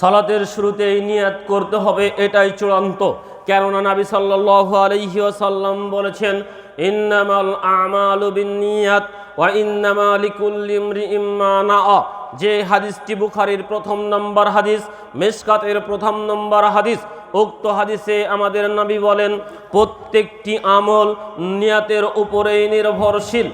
সালাতের শুরুতেই নিয়াত করতে হবে, এটাই চূড়ান্ত। কেননা নাবি সাল্লাল্লাহু আলাইহি ওয়াসাল্লাম বলেছেন, ইন্নামাল আমালু বিন্নিয়াত ওয়া ইন্নামা লিকুল্লি ইমরিইম যে হাদিসটি বুখারীর প্রথম নম্বর হাদিস মেশকাতের প্রথম নম্বর হাদিস, উক্ত হাদিসে আমাদের নবী বলেন, প্রত্যেকটি আমল নিয়াতের উপরেই নির্ভরশীল।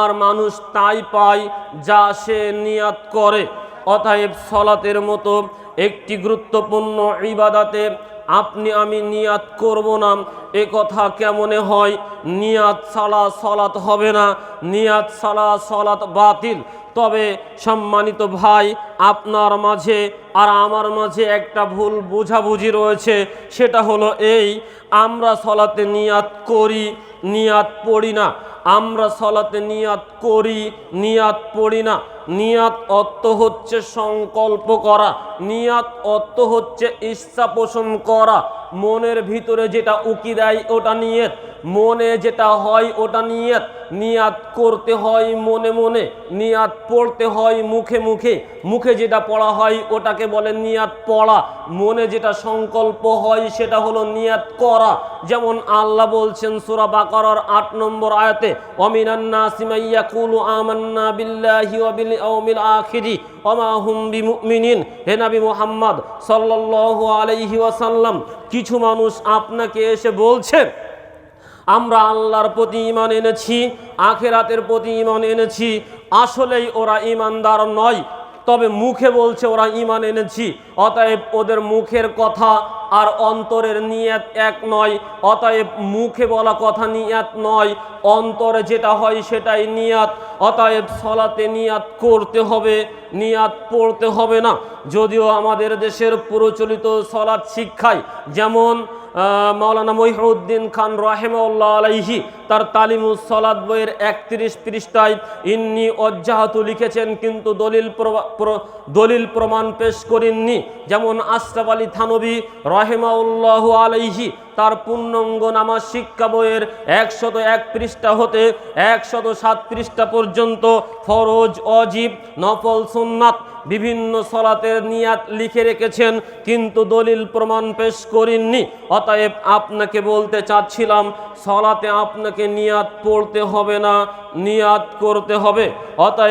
আর মানুষ তাই পায় যা সে নিয়াত করে। অতএব সলাতের মতো একটি গুরুত্বপূর্ণ ইবাদাতে আপনি আমি নিয়াত করব না। এ কথা কেমনে হয়? নিয়াত সালা সলাত হবে না। নিয়াত সালা সলাত বাতিল। তবে সম্মানিত ভাই, আপনার মাঝে আর আমার মাঝে একটা ভুল বোঝাবুঝি রয়েছে। সেটা হলো এই, আমরা সলাতে নিয়াত করি, নিয়াত পড়ি না। আমরা সলাতে নিয়াত করি, নিয়াত পড়ি না। নিয়াত অর্থ হচ্ছে সংকল্প করা, নিয়াত অর্থ হচ্ছে ইচ্ছা পোষণ করা। মনের ভিতরে যেটা উকি দেয় ওটা নিয়ত। মনে যেটা হয় ওটা নিয়ত। নিয়াত করতে হয় মনে মনে, নিয়াত পড়তে হয় মুখে মুখে। মুখে যেটা পড়া হয় ওটাকে বলে নিয়াত পড়া। মনে যেটা সংকল্প হয় সেটা হলো নিয়াত করা। যেমন আল্লাহ বলছেন সূরা বাকারার আট নম্বর আয়াতে অমিনান্না সিমাইয়া কুলু আমান্না বিল্লাহি ওয়া বিল ইয়াউমিল আখিরি ওমা হুম বিমুমিনিন। হে নবী মুহাম্মদ সাল্লাল্লাহু আলাইহি ওয়াসাল্লাম, কিছু মানুষ আপনাকে এসে বলছে আমরা আল্লাহর প্রতি ইমান এনেছি, আখেরাতের প্রতি ইমান এনেছি, আসলেই ওরা ইমানদার নয়। তবে মুখে বলছে ওরা ইমান এনেছি, অতএব ওদের মুখের কথা আর অন্তরের নিয়াত এক নয়, অতএব মুখে বলা কথা নিয়াত নয়, অন্তরে যেটা হয় সেটাই নিয়াত, অতএব সলাতে নিয়াত করতে হবে, নিয়াত পড়তে হবে না। যদিও আমাদের দেশের প্রচলিত সলাৎ শিক্ষায় যেমন মাওলানা মহিউদ্দিন খান রাহেমাউল্লাহ আলাইহি তার তালিমুস সলাদ বইয়ের একত্রিশ পৃষ্ঠায় ইন্নি অজ্জাহাতু লিখেছেন, কিন্তু দলিল দলিল প্রমাণ পেশ করেননি। যেমন আশরাফ আলী থানবী রাহেমাউল্লাহ আলাইহি তার পূর্ণাঙ্গ নামাজ শিক্ষা বইয়ের একশত এক পৃষ্ঠা হতে একশত সাত পৃষ্ঠা পর্যন্ত ফরজ, অজীব, নফল, সুন্নাত বিভিন্ন সলাতের নিয়াত লিখে রেখেছেন, কিন্তু দলিল প্রমাণ পেশ করেননি। অতএব আপনাকে বলতে চাচ্ছিলাম, সলাতে আপনাকে নিয়াত পড়তে হবে না নিয়াত করতে হবে। অতএব